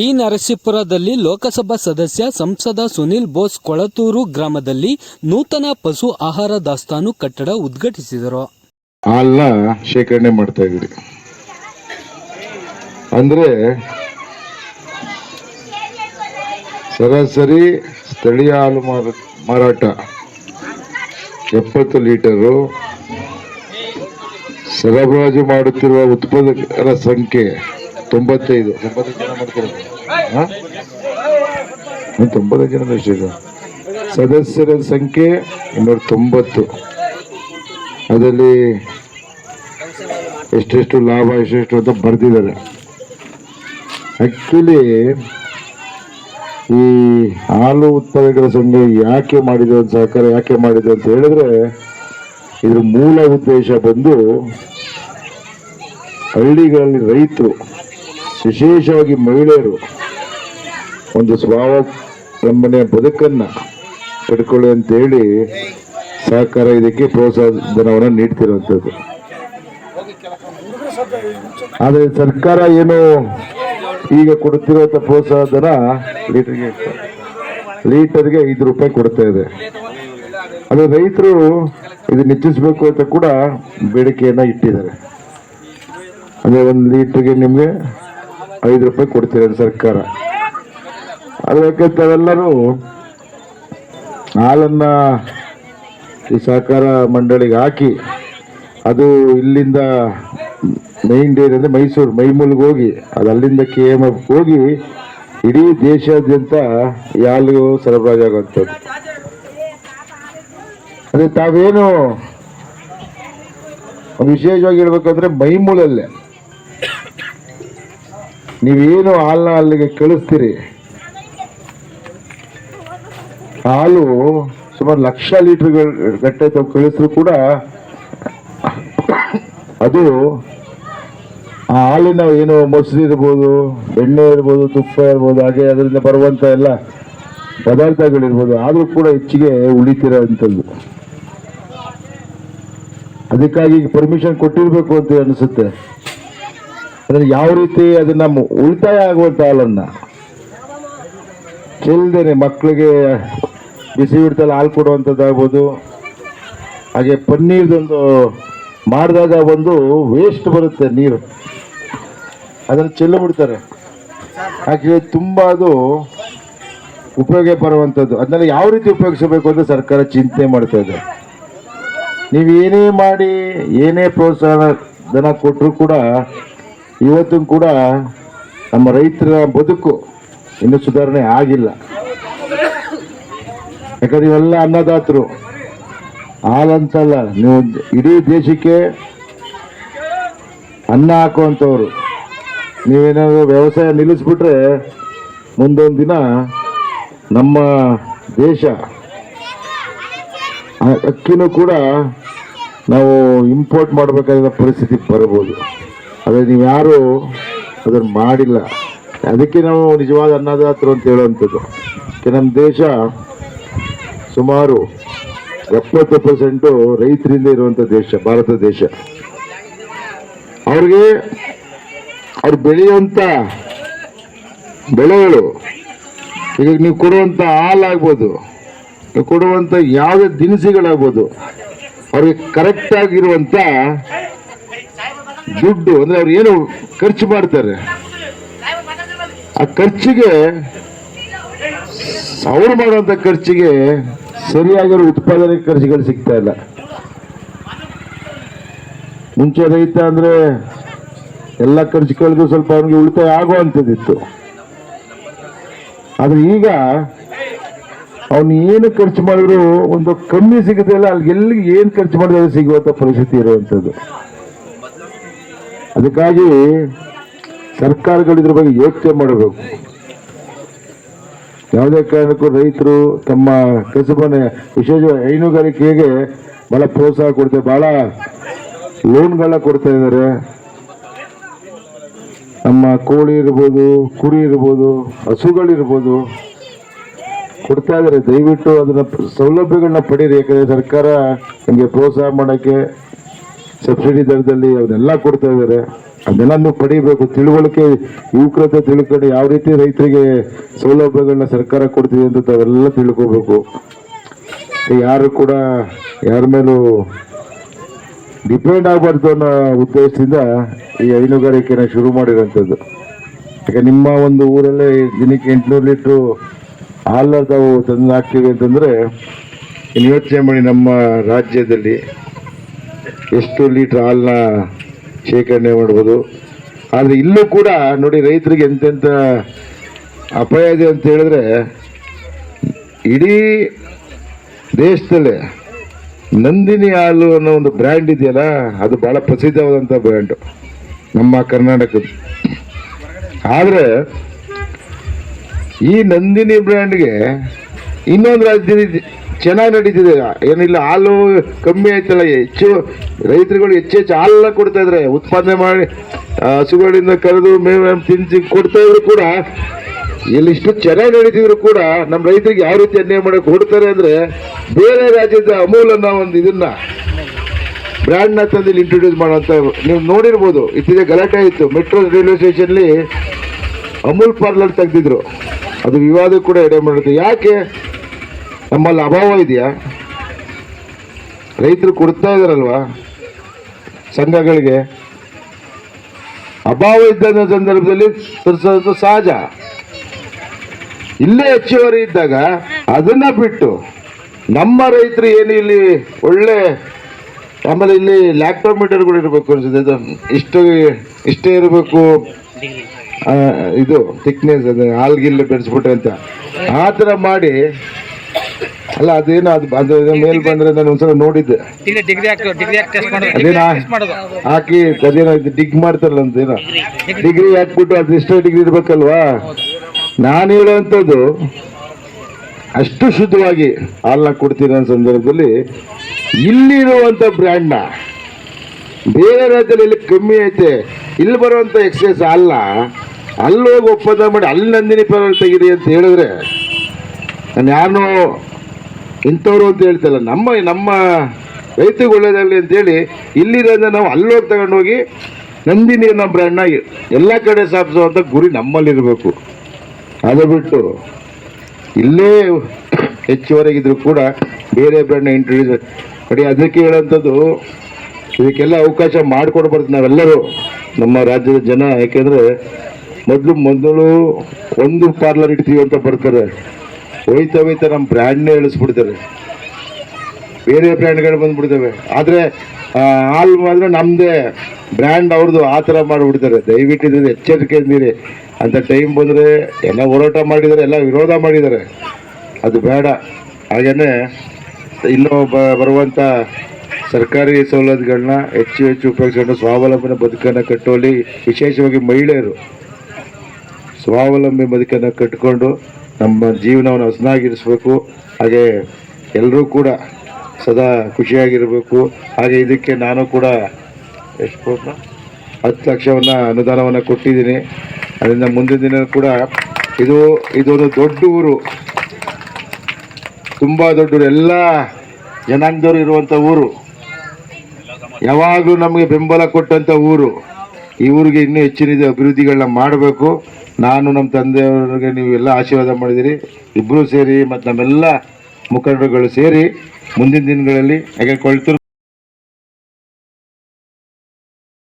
T ನರಸೀಪುರದಲ್ಲಿ Lok Sabha ಸದಸ್ಯ ಸಂಸದ ಸುನಿಲ್ ಬೋಸ್ ಕೊಳತೂರು ಗ್ರಾಮದಲ್ಲಿ ನೂತನ ಪಶು ಆಹಾರ ದಾಸ್ತಾನು ಕಟ್ಟಡ ಉದ್ಘಾಟಿಸಿದರು. ಹಾಲನ್ನ ಶೇಖರಣೆ ಮಾಡ್ತಾ ಇದ್ದೀರಿ. ಅಂದ್ರೆ ಸರಾಸರಿ ಸ್ಥಳೀಯ ಹಾಲು ಮಾರ- ಮಾರಾಟ ಎಪ್ಪತ್ತು ಲೀಟರು ಸರಬರಾಜು ಮಾಡುತ್ತಿರುವ ಉತ್ಪಾದಕರ ಸಂಖ್ಯೆ ತೊಂಬತ್ತೈದು. ತೊಂಬತ್ತೈದು ಜನ ಮಾಡ್ತಿರೋದು ಜನ ಎಷ್ಟಿದೆ ಸದಸ್ಯರ ಸಂಖ್ಯೆ ಇನ್ನೂರ ತೊಂಬತ್ತು. ಅದರಲ್ಲಿ ಎಷ್ಟೆಷ್ಟು ಲಾಭ, ಎಷ್ಟೆಷ್ಟು ಅಂತ ಬರೆದಿದ್ದಾರೆ. ಆ್ಯಕ್ಚುಲಿ ಈ ಹಾಲು ಉತ್ಪಾದಕರ ಸಂಘ ಯಾಕೆ ಮಾಡಿದೆ ಅಂತ, ಸಹಕಾರ ಯಾಕೆ ಮಾಡಿದೆ ಅಂತ ಹೇಳಿದ್ರೆ, ಇದ್ರ ಮೂಲ ಉದ್ದೇಶ ಬಂದು ಹಳ್ಳಿಗಳಲ್ಲಿ ರೈತರು ವಿಶೇಷವಾಗಿ ಮಹಿಳೆಯರು ಒಂದು ಸ್ವಾವಲಂಬನೆಯ ಬದುಕನ್ನು ಪಡ್ಕೊಳ್ಳಿ ಅಂತ ಹೇಳಿ ಸಹಕಾರ ಇದಕ್ಕೆ ಪ್ರೋತ್ಸಾಹ ಧನವನ್ನು ನೀಡ್ತಿರುವಂಥದ್ದು. ಆದರೆ ಸರ್ಕಾರ ಏನು ಈಗ ಕೊಡುತ್ತಿರುವಂಥ ಪ್ರೋತ್ಸಾಹ ಧನ ಲೀಟರ್ಗೆ? ಲೀಟರ್ಗೆ ಐದು ರೂಪಾಯಿ ಕೊಡ್ತಾ ಇದೆ. ಅದು ರೈತರು ಇದು ಹೆಚ್ಚಿಸಬೇಕು ಅಂತ ಕೂಡ ಬೇಡಿಕೆಯನ್ನು ಇಟ್ಟಿದ್ದಾರೆ. ಅಂದರೆ ಒಂದು ಲೀಟರ್ಗೆ ನಿಮ್ಗೆ ಐದು ರೂಪಾಯಿ ಕೊಡ್ತಿರೋದು ಸರ್ಕಾರ. ಅದಕ್ಕೆ ತಾವೆಲ್ಲರೂ ಹಾಲನ್ನ ಈ ಸಹಕಾರ ಮಂಡಳಿಗೆ ಹಾಕಿ ಅದು ಇಲ್ಲಿಂದ ಮೈನ್ ಡೇರಿ ಅಂದರೆ ಮೈಸೂರು, ಮೈಮೂಲ್ಗೆ ಹೋಗಿ, ಅದು ಅಲ್ಲಿಂದ ಕೆ ಎಂ ಎಫ್ ಹೋಗಿ ಇಡೀ ದೇಶಾದ್ಯಂತ ಈ ಹಾಲು ಸರಬರಾಜಾಗುವಂಥದ್ದು. ಅದೇ ತಾವೇನು ವಿಶೇಷವಾಗಿ ಹೇಳ್ಬೇಕಂದ್ರೆ ಮೈಮೂಲಲ್ಲೇ ನೀವೇನು ಹಾಲನ್ನ ಅಲ್ಲಿಗೆ ಕಳಿಸ್ತೀರಿ? ಹಾಲು ಸುಮಾರು ಲಕ್ಷ ಲೀಟರ್ಗಳು ಗಟ್ಟೆ ತಾವು ಕಳಿಸಿದ್ರು ಕೂಡ ಅದು ಆ ಹಾಲಿನ ಏನು ಮೊಸರು ಇರ್ಬೋದು, ಬೆಣ್ಣೆ ಇರ್ಬೋದು, ತುಪ್ಪ ಇರ್ಬೋದು, ಹಾಗೆ ಅದರಿಂದ ಬರುವಂತ ಎಲ್ಲ ಪದಾರ್ಥಗಳಿರ್ಬೋದು, ಆದರೂ ಕೂಡ ಹೆಚ್ಚಿಗೆ ಉಳಿತಿರೋಂಥದ್ದು. ಅದಕ್ಕಾಗಿ ಪರ್ಮಿಷನ್ ಕೊಟ್ಟಿರಬೇಕು ಅಂತ ಅನಿಸುತ್ತೆ. ಅಂದ್ರೆ ಯಾವ ರೀತಿ ಅದು ನಮ್ಮ ಉಳಿತಾಯ ಆಗುವಂತ ಹಾಲನ್ನ? ಚೆಲ್ದೇನೆ ಮಕ್ಕಳಿಗೆ ಬಿಸಿ ಬಿಡ್ತಲ್ಲಿ ಹಾಲು ಕೊಡುವಂಥದ್ದಾಗ್ಬೋದು ಹಾಗೆ ಪನ್ನೀರ್ದೊಂದು ಮಾಡಿದಾಗ ಒಂದು ವೇಸ್ಟ್ ಬರುತ್ತೆ ನೀರು. ಅದನ್ನು ಚೆಲ್ಲು ಬಿಡ್ತಾರೆ. ಹಾಗೆ ತುಂಬ ಅದು ಉಪಯೋಗ ಬರುವಂಥದ್ದು ಅದನ್ನೆಲ್ಲ ಯಾವ ರೀತಿ ಉಪಯೋಗಿಸಬೇಕು ಅಂತ ಸರ್ಕಾರ ಚಿಂತೆ ಮಾಡ್ತಾ ಇದೆ. ನೀವು ಏನೇ ಮಾಡಿ, ಏನೇ ಪ್ರೋತ್ಸಾಹ ಧನ ಕೊಟ್ಟರು ಕೂಡ ಇವತ್ತು ಕೂಡ ನಮ್ಮ ರೈತರ ಬದುಕು ಇನ್ನೂ ಸುಧಾರಣೆ ಆಗಿಲ್ಲ. ಯಾಕಂದ್ರೆ ಇವೆಲ್ಲ ಅನ್ನದಾತರು. ಹಾಲಂತಲ್ಲ, ನೀವು ಇಡೀ ದೇಶಕ್ಕೆ ಅನ್ನ ಹಾಕುವಂಥವ್ರು. ನೀವೇನಾದ್ರು ವ್ಯವಸಾಯ ನಿಲ್ಲಿಸ್ಬಿಟ್ರೆ ಮುಂದೊಂದು ದಿನ ನಮ್ಮ ದೇಶ ಅಕ್ಕಿನೂ ಕೂಡ ನಾವು ಇಂಪೋರ್ಟ್ ಮಾಡಬೇಕಾದ ಪರಿಸ್ಥಿತಿ ಬರಬಹುದು ಆದರೆ ನೀವು ಯಾರು ಅದನ್ನು ಮಾಡಿಲ್ಲ. ಅದಕ್ಕೆ ನಾವು ನಿಜವಾದ ಅನ್ನದಾತರು ಅಂತ ಹೇಳುವಂಥದ್ದು. ನಮ್ಮ ದೇಶ ಸುಮಾರು ಎಪ್ಪತ್ತು ಪರ್ಸೆಂಟು ರೈತರಿಂದ ಇರುವಂಥ ದೇಶ ಭಾರತ ದೇಶ. ಅವ್ರಿಗೆ ಅವ್ರು ಬೆಳೆಯುವಂಥ ಬೆಳೆಗಳು, ಈಗ ನೀವು ಕೊಡುವಂಥ ಹಾಲಾಗ್ಬೋದು ಕೊಡುವಂಥ ಯಾವುದೇ ದಿನಸಿಗಳಾಗ್ಬೋದು, ಅವ್ರಿಗೆ ಕರೆಕ್ಟ್ ಆಗಿರುವಂಥ ದುಡ್ಡು ಅಂದ್ರೆ ಅವ್ರು ಏನು ಖರ್ಚು ಮಾಡ್ತಾರೆ? ಆ ಖರ್ಚಿಗೆ ಅವ್ರು ಮಾಡುವಂಥ ಖರ್ಚಿಗೆ ಸರಿಯಾಗಿರೋ ಉತ್ಪಾದನೆ ಖರ್ಚುಗಳು ಸಿಗ್ತಾ ಇಲ್ಲ. ಮುಂಚೆ ರೈತ ಅಂದ್ರೆ ಎಲ್ಲ ಖರ್ಚುಗಳಿಗೂ ಸ್ವಲ್ಪ ಅವನಿಗೆ ಉಳಿತಾಯ ಆಗುವಂಥದ್ದಿತ್ತು. ಆದ್ರೆ ಈಗ ಅವನು ಏನು ಖರ್ಚು ಮಾಡಿದ್ರು ಒಂದು ಕಮ್ಮಿ ಸಿಗುತ್ತೆ ಅಲ್ಲ ಅಲ್ಲಿ ಎಲ್ಲಿಗೆ ಏನು ಖರ್ಚು ಮಾಡಿದ್ರೆ ಸಿಗುವಂತ ಪರಿಸ್ಥಿತಿ ಇರುವಂಥದ್ದು. ಅದಕ್ಕಾಗಿ ಸರ್ಕಾರಗಳು ಇದ್ರ ಬಗ್ಗೆ ಯೋಚನೆ ಮಾಡಬೇಕು. ಯಾವುದೇ ಕಾರಣಕ್ಕೂ ರೈತರು ತಮ್ಮ ಕಸುಬನ್ನ ವಿಶೇಷ ಹೈನುಗಾರಿಕೆಗೆ ಭಾಳ ಪ್ರೋತ್ಸಾಹ ಕೊಡ್ತಾರೆ ಭಾಳ ಲೋನ್ಗಳನ್ನ ಕೊಡ್ತಾ ಇದ್ದಾರೆ. ನಮ್ಮ ಕೋಳಿ ಇರ್ಬೋದು, ಕುರಿ ಇರ್ಬೋದು ಹಸುಗಳಿರ್ಬೋದು ಕೊಡ್ತಾ ಇದ್ದಾರೆ. ದಯವಿಟ್ಟು ಅದನ್ನ ಸೌಲಭ್ಯಗಳನ್ನ ಪಡೀರಿ. ಯಾಕಂದರೆ ಸರ್ಕಾರ ನಿಮಗೆ ಪ್ರೋತ್ಸಾಹ ಮಾಡೋಕ್ಕೆ ಸಬ್ಸಿಡಿ ದರದಲ್ಲಿ ಅವನ್ನೆಲ್ಲ ಕೊಡ್ತಾ ಇದ್ದಾರೆ. ಅದನ್ನೆಲ್ಲ ಪಡಿಬೇಕು. ತಿಳುವಳಿಕೆ ಯುವಕರ ತಿಳ್ಕೊಂಡು ಯಾವ ರೀತಿ ರೈತರಿಗೆ ಸೌಲಭ್ಯಗಳನ್ನ ಸರ್ಕಾರ ಕೊಡ್ತಿದೆ ಅಂತ ತಾವೆಲ್ಲ ತಿಳ್ಕೊಬೇಕು. ಯಾರು ಕೂಡ ಯಾರ ಮೇಲೂ ಡಿಪೆಂಡ್ ಆಗಬಾರ್ದು ಅನ್ನೋ ಉದ್ದೇಶದಿಂದ ಈ ಹೈನುಗಾರಿಕೆನ ಶುರು ಮಾಡಿರೋಂಥದ್ದು. ಈಗ ನಿಮ್ಮ ಒಂದು ಊರಲ್ಲೇ ದಿನಕ್ಕೆ ಎಂಟುನೂರು ಲೀಟ್ರು ಹಾಲು ತಾವು ತಂದು ಹಾಕ್ತೀವಿ ಅಂತಂದರೆ ಯೋಚನೆ ಮಾಡಿ ನಮ್ಮ ರಾಜ್ಯದಲ್ಲಿ ಎಷ್ಟು ಲೀಟ್ರ್ ಹಾಲನ್ನ ಶೇಖರಣೆ ಮಾಡ್ಬೋದು. ಆದರೆ ಇಲ್ಲೂ ಕೂಡ ನೋಡಿ ರೈತರಿಗೆ ಎಂತೆಂಥ ಅಪಾಯ ಇದೆ ಅಂತ ಹೇಳಿದ್ರೆ ಇಡೀ ದೇಶದಲ್ಲೇ ನಂದಿನಿ ಹಾಲು ಅನ್ನೋ ಒಂದು ಬ್ರ್ಯಾಂಡ್ ಇದೆಯಲ್ಲ, ಅದು ಬಹಳ ಪ್ರಸಿದ್ಧವಾದಂಥ ಬ್ರ್ಯಾಂಡು ನಮ್ಮ ಕರ್ನಾಟಕದ ಆದರೆ ಈ ನಂದಿನಿ ಬ್ರ್ಯಾಂಡ್ಗೆ ಇನ್ನೊಂದು ರಾಜ್ಯದಲ್ಲಿ ಚೆನ್ನಾಗಿ ನಡೀತಿದೆ. ಏನಿಲ್ಲ, ಹಾಲು ಕಮ್ಮಿ ಆಯ್ತಲ್ಲ, ಹೆಚ್ಚು ರೈತರುಗಳು ಹೆಚ್ಚು ಹೆಚ್ಚು ಹಾಲನ್ನ ಕೊಡ್ತಾ ಇದ್ರೆ. ಉತ್ಪಾದನೆ ಮಾಡಿ ಹಸುಗಳಿಂದ ಕರೆದು ಮೇವು, ತಿನ್ಸಿ ಕೊಡ್ತಾ ಇದ್ರು ಕೂಡ ಇಲ್ಲಿ ಇಷ್ಟು ಚೆನ್ನಾಗಿ ನಡೀತಿದ್ರು ಕೂಡ ನಮ್ಮ ರೈತರಿಗೆ ಯಾವ ರೀತಿ ಅನ್ಯಾಯ ಮಾಡಕ್ಕೆ ಕೊಡ್ತಾರೆ ಅಂದ್ರೆ ಬೇರೆ ರಾಜ್ಯದ ಅಮೂಲ್ ಅನ್ನೋ ಒಂದು ಇದನ್ನ ಬ್ರ್ಯಾಂಡ್ನ ತಂದು ಇಲ್ಲಿ ಇಂಟ್ರೊಡ್ಯೂಸ್ ಮಾಡುವಂತ ನೀವು ನೋಡಿರ್ಬೋದು. ಇತ್ತೀಚೆಗೆ ಗಲಾಟೆ ಇತ್ತು ಮೆಟ್ರೋ ರೈಲ್ವೆ ಸ್ಟೇಷನ್ಲಿ ಅಮೂಲ್ ಪಾರ್ಲರ್ ತೆಗ್ದಿದ್ರು. ಅದು ವಿವಾದ ಕೂಡ ಎಡೆ ಮಾಡುತ್ತೆ. ಯಾಕೆ? ನಮ್ಮಲ್ಲಿ ಅಭಾವ ಇದೆಯಾ? ರೈತರು ಕೊಡ್ತಾ ಇದಾರಲ್ವಾ? ಸಂಘಗಳಿಗೆ? ಅಭಾವ ಇದ್ದ ಸಂದರ್ಭದಲ್ಲಿ ತರಿಸೋದು ಸಹಜ. ಇಲ್ಲೇ ಹೆಚ್ಚುವರಿ ಇದ್ದಾಗ ಅದನ್ನ ಬಿಟ್ಟು ನಮ್ಮ ರೈತರು ಏನು ಇಲ್ಲಿ ಒಳ್ಳೆ ಆಮೇಲೆ ಇಲ್ಲಿ ಲ್ಯಾಕ್ಟೋಮೀಟರ್ಗಳು ಇರಬೇಕು ಅನ್ಸುತ್ತೆ. ಇಷ್ಟು ಇಷ್ಟೇ ಇರಬೇಕು. ಇದು ಥಿಕ್ನೆಸ್ ಅದು ಹಾಲ್ಗಿಲ್ಲ ಬೆಳೆಸ್ಬಿಟ್ರೆ ಅಂತ. ಆ ಥರ ಮಾಡಿ ಅಲ್ಲ ಅದೇನು ಅದು ಅದು ಮೇಲ್ ಬಂದ್ರೆ ನಾನು ಒಂದ್ಸಲ ನೋಡಿದ್ದೆ. ಹಾಕಿ ಡಿಗ್ರಿ ಹಾಕಿ ಟೆಸ್ಟ್ ಮಾಡೋದು. ಅದೇನಾ? ಟೆಸ್ಟ್ ಮಾಡೋದು. ಹಾಕಿ ಅದೇನೋ ಡಿಗ್ ಮಾಡ್ತಾರಲ್ಲ ಅಂತೇನೋ ಡಿಗ್ರಿ ಹಾಕ್ಬಿಟ್ಟು ಅದು ಎಷ್ಟೋ ಡಿಗ್ರಿ ಇರ್ಬೇಕಲ್ವಾ? ನಾನು ಹೇಳುವಂಥದ್ದು ಅಷ್ಟು ಶುದ್ಧವಾಗಿ ಹಾಲನ್ನ ಅನ್ನೋ ಸಂದರ್ಭದಲ್ಲಿ ಇಲ್ಲಿರುವಂಥ ಬ್ರ್ಯಾಂಡ್ನ ಬೇರೆ ರಾಜ್ಯದಲ್ಲಿ ಇಲ್ಲಿ ಕಮ್ಮಿ ಐತೆ ಇಲ್ಲಿ ಬರುವಂಥ ಎಕ್ಸೈಸ್ ಅಲ್ಲ ಅಲ್ಲೋಗಿ ಹೋಗಿ ಒಪ್ಪಂದ ಮಾಡಿ ಅಲ್ಲಿ ನಂದಿನಿ ಪರ ತೆಗೀರಿ ಅಂತ ಹೇಳಿದ್ರೆ ನಾನು ಯಾರನ್ನೋ ಇಂಥವ್ರು ಅಂತ ಹೇಳ್ತಲ್ಲ, ನಮ್ಮ ನಮ್ಮ ರೈತರಿಗೆ ಒಳ್ಳೇದಾಗಲಿ ಅಂತೇಳಿ ಇಲ್ಲಿರೋದ ನಾವು ಅಲ್ಲೋಗಿ ತಗೊಂಡೋಗಿ ನಂದಿನಿ ನೀರಿನ ಬ್ರ್ಯಾಂಡ್ನ ಎಲ್ಲ ಕಡೆ ಸ್ಥಾಪಿಸುವಂಥ ಗುರಿ ನಮ್ಮಲ್ಲಿರಬೇಕು. ಅದು ಬಿಟ್ಟು ಇಲ್ಲೇ ಹೆಚ್ಚುವರೆಗಿದ್ರು ಕೂಡ ಬೇರೆ ಬ್ರ್ಯಾಂಡ್ನ ಇಂಟ್ರೊಡ್ಯೂಸ್ ನೋಡಿ ಅದಕ್ಕೆ ಹೇಳೋಂಥದ್ದು ಇದಕ್ಕೆಲ್ಲ ಅವಕಾಶ ಮಾಡಿಕೊಡ್ಬಾರ್ದು ನಾವೆಲ್ಲರೂ ನಮ್ಮ ರಾಜ್ಯದ ಜನ. ಯಾಕೆಂದರೆ ಮೊದಲು ಮೊದಲು ಒಂದು ಪಾರ್ಲರ್ ಇಡ್ತೀವಿ ಅಂತ ಬರ್ತಾರೆ. ಹೋಯ್ತಾ ಹೋಯ್ತಾ ನಮ್ಮ ಬ್ರ್ಯಾಂಡ್ನೇ ಇಳಿಸ್ಬಿಡ್ತಾರೆ. ಬೇರೆ ಬ್ರ್ಯಾಂಡ್ಗಳು ಬಂದ್ಬಿಡ್ತವೆ. ಆದರೆ ಹಾಲು ಮಾತ್ರ ನಮ್ಮದೇ ಬ್ರ್ಯಾಂಡ್ ಅವ್ರದ್ದು ಆ ಥರ ಮಾಡಿಬಿಡ್ತಾರೆ. ದಯವಿಟ್ಟು ಇದ್ರೆ ಎಚ್ಚರಿಕೆ ನೀರಿ ಅಂತ ಟೈಮ್ ಬಂದರೆ ಎಲ್ಲ ಹೋರಾಟ ಮಾಡಿದ್ದಾರೆ, ಎಲ್ಲ ವಿರೋಧ ಮಾಡಿದ್ದಾರೆ. ಅದು ಬೇಡ. ಹಾಗೇ ಇನ್ನೂ ಬ ಬರುವಂಥ ಸರ್ಕಾರಿ ಸವಲತ್ತುಗಳನ್ನ ಹೆಚ್ಚು ಹೆಚ್ಚು ಉಪಯೋಗಿಸ್ಕೊಂಡು ಸ್ವಾವಲಂಬನೆ ಬದುಕನ್ನು ಕಟ್ಟುವಲ್ಲಿ ವಿಶೇಷವಾಗಿ ಮಹಿಳೆಯರು ಸ್ವಾವಲಂಬಿ ಬದುಕನ್ನು ಕಟ್ಟಿಕೊಂಡು ನಮ್ಮ ಜೀವನವನ್ನು ಹಸನಾಗಿರಿಸ್ಬೇಕು. ಹಾಗೆ ಎಲ್ಲರೂ ಕೂಡ ಸದಾ ಖುಷಿಯಾಗಿರಬೇಕು. ಹಾಗೆ ಇದಕ್ಕೆ ನಾನು ಕೂಡ ಎಷ್ಟು ಕೋಟ ಹತ್ತು ಲಕ್ಷವನ್ನು ಅನುದಾನವನ್ನು ಕೊಟ್ಟಿದ್ದೀನಿ. ಅದರಿಂದ ಮುಂದಿನ ದಿನ ಕೂಡ ಇದು, ಇದೊಂದು ದೊಡ್ಡ ಊರು. ತುಂಬ ದೊಡ್ಡ ಎಲ್ಲ ಜನಾಂಗದವರು ಇರುವಂಥ ಊರು. ಯಾವಾಗಲೂ ನಮಗೆ ಬೆಂಬಲ ಕೊಟ್ಟಂಥ ಊರು. ಈ ಊರಿಗೆ ಇನ್ನೂ ಹೆಚ್ಚಿನ ಅಭಿವೃದ್ಧಿಗಳನ್ನ ಮಾಡಬೇಕು. ನಾನು ನಮ್ಮ ತಂದೆಯವ್ರಿಗೆ ನೀವು ಎಲ್ಲ ಆಶೀರ್ವಾದ ಮಾಡಿದಿರಿ. ಇಬ್ಬರೂ ಸೇರಿ ಮತ್ತು ನಮ್ಮೆಲ್ಲ ಮುಖಂಡರುಗಳು ಸೇರಿ ಮುಂದಿನ ದಿನಗಳಲ್ಲಿ ಹಾಗೆ ಕೊಳ್ತೂರು